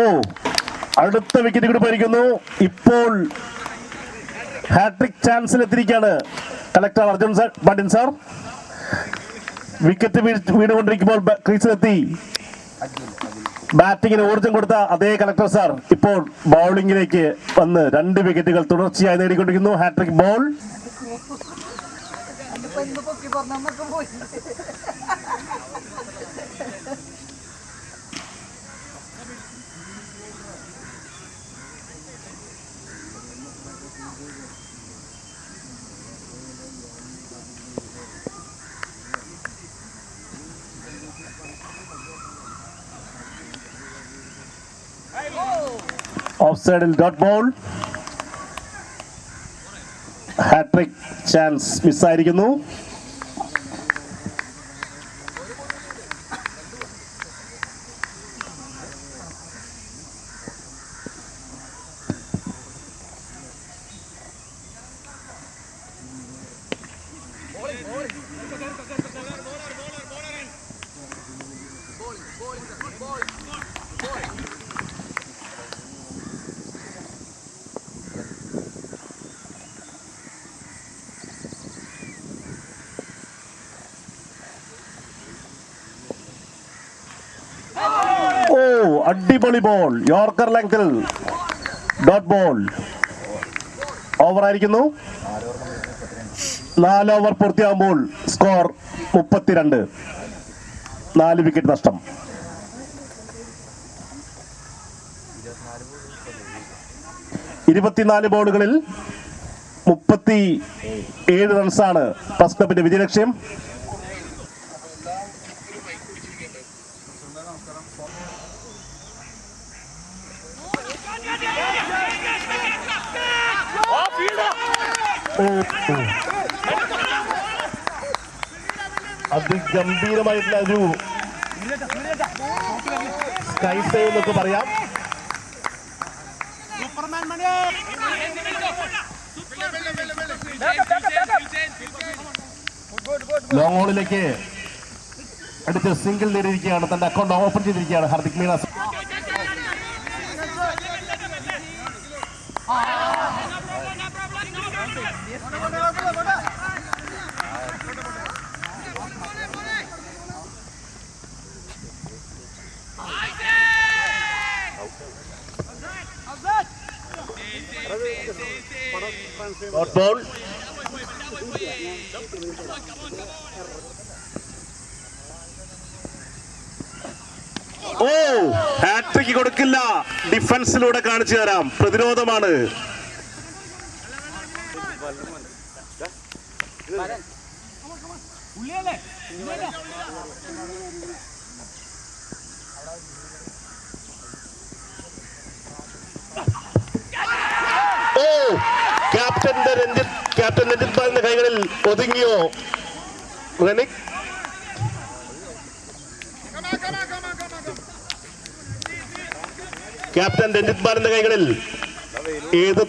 ഓ അടുത്ത വിക്കറ്റ് കൂടി ഇപ്പോൾ ഹാട്രിക് ചാൻസിൽ എത്തിയിരിക്കുകയാണ് collector Arjun sir Pandian sir. Wicket വീണുകൊണ്ടിരിക്കുമ്പോൾ ക്രീസിലെത്തി. ബാറ്റിങ്ങിന് ഊർജം കൊടുത്ത അതേ കളക്ടർ സാർ ഇപ്പോൾ ബൗളിംഗിലേക്ക് വന്ന് രണ്ട് വിക്കറ്റുകൾ തുടർച്ചയായി നേടിക്കൊണ്ടിരിക്കുന്നു. ഹാട്രിക് ബോൾ നമുക്ക് പോയി. ഓഫ് സൈഡിൽ dot ball hat trick chance മിസ്സായിരിക്കുന്നു ഓ അടിപൊളി ബോൾ യോർക്കർ ലെങ്തിൽ ഡോട്ട് ബോൾ ഓവർ ആയിരിക്കുന്നു. നാല് ഓവർ പൂർത്തിയാകുമ്പോൾ സ്കോർ മുപ്പത്തിരണ്ട്. നാല് വിക്കറ്റ് നഷ്ടം. ഇരുപത്തിനാല് ബോളുകളിൽ മുപ്പത്തി ഏഴ് റൺസാണ് ഫസ്റ്റ് ക്ലബിന്റെ വിജയലക്ഷ്യം. അതിഗംഭീരമായിട്ടുള്ള ഒരു സ്കൈ സേവ് എന്നൊക്കെ പറയാം. ലോങ് ഹോളിലേക്ക് അടിച്ച് സിംഗിൾ നേടിയിരിക്കുകയാണ്. തന്റെ അക്കൗണ്ട് ഓപ്പൺ ചെയ്തിരിക്കുകയാണ് ഹാർദിക് മീണ. ഡോട്ട് ബോൾ ഓ ഹാട്രിക് കൊടുക്കില്ല. ഡിഫൻസിലൂടെ കാണിച്ചു തരാം. പ്രതിരോധമാണ്. ഓ ക്യാപ്റ്റന്റെ രഞ്ജിത്ത് ക്യാപ്റ്റൻ രഞ്ജിത് ബാലിന്റെ കൈകളിൽ ഒതുങ്ങിയോ? ക്യാപ്റ്റൻ രഞ്ജിത് ബാലിന്റെ കൈകളിൽ ഏത്